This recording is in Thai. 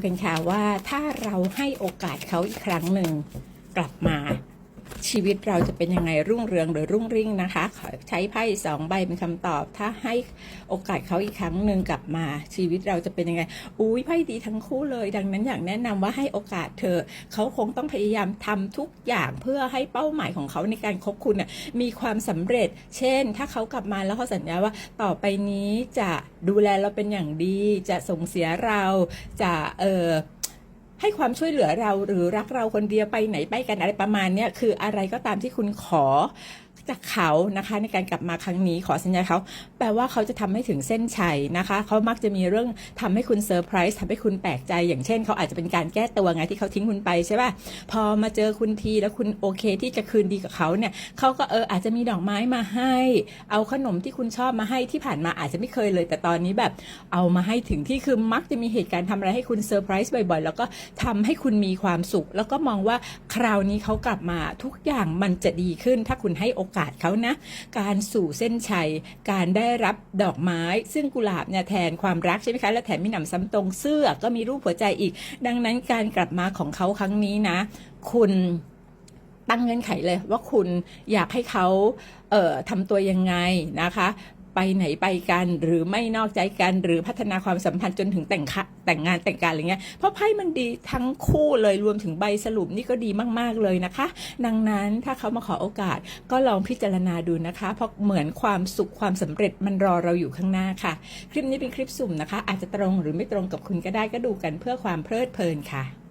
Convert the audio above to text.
กันค่ะว่าถ้าเราให้โอกาสเขาอีกครั้งหนึ่งกลับมา ชีวิตเราจะเป็นยังไงรุ่งเรืองหรือรุ่งริ่งนะคะ ขอใช้ไพ่สองใบเป็นคำตอบ ถ้าให้โอกาสเขาอีกครั้งหนึ่งกลับมาชีวิตเราจะเป็นยังไง อุ้ยไพ่ดีทั้งคู่เลย ดังนั้นอยากแนะนำว่าให้โอกาสเธอ เขาคงต้องพยายามทำทุกอย่างเพื่อให้เป้าหมายของเขาในการคบคุณนะมีความสำเร็จ เช่น ถ้าเขากลับมาแล้วเขาสัญญาว่าต่อไปนี้จะดูแลเราเป็นอย่างดี จะส่งเสียเราจะเออ ให้ความช่วยเหลือเราหรือรักเราคนเดียวไปไหนไปกันอะไรประมาณนี้คืออะไรก็ตามที่คุณขอ จากเขานะคะในการกลับมาครั้งนี้ขอสัญญาเขาแปลว่าเขาจะทำให้ถึงเส้นชัยนะคะเขามักจะมีเรื่องทำให้คุณเซอร์ไพรส์ทำให้คุณแปลกใจ อย่างเช่นเขาอาจจะเป็นการแก้ตัวไงที่เขาทิ้งคุณไปใช่ป่ะพอมาเจอคุณทีแล้วคุณโอเคที่จะคืนดีกับเขาเนี่ยเขาก็เอออาจจะมีดอกไม้มาให้ เอาขนมที่คุณชอบมาให้ที่ผ่านมาอาจจะไม่เคยเลย แต่ตอนนี้แบบเอามาให้ถึงที่คือมักจะมีเหตุการณ์ทำอะไรให้คุณเซอร์ไพรส์บ่อยๆแล้วก็ทำให้คุณมีความสุข แล้วก็มองว่าคราวนี้เขากลับมาทุกอย่างมันจะดีขึ้นถ้าคุณให้โอกาสเขานะ การสู่เส้นชัย การได้รับดอกไม้ ซึ่งกุหลาบเนี่ยแทนความรักใช่ไหมคะ และแถมมีหนำซ้ำตรงเสื้อก็มีรูปหัวใจอีก ดังนั้นการกลับมาของเขาครั้งนี้นะ คุณตั้งเงื่อนไขเลยว่าคุณอยากให้เขาเอ่อทำตัวยังไงนะคะ ไปไหนไปกันหรือไม่นอกใจกันหรือพัฒนาความสัมพันธ์จนถึงแต่งคะแต่งงานแต่งการอะไรเงี้ยเพราะไพ่มันดีทั้งคู่เลยรวมถึงใบสรุปนี่ก็ดีมาก ๆเลยนะคะ ดังนั้นถ้าเขามาขอโอกาสก็ลองพิจารณาดูนะคะ เพราะเหมือนความสุขความสำเร็จมันรอเราอยู่ข้างหน้าค่ะ คลิปนี้เป็นคลิปสุ่มนะคะ อาจจะตรงหรือไม่ตรงกับคุณก็ได้ก็ดูกันเพื่อความเพลิดเพลินค่ะ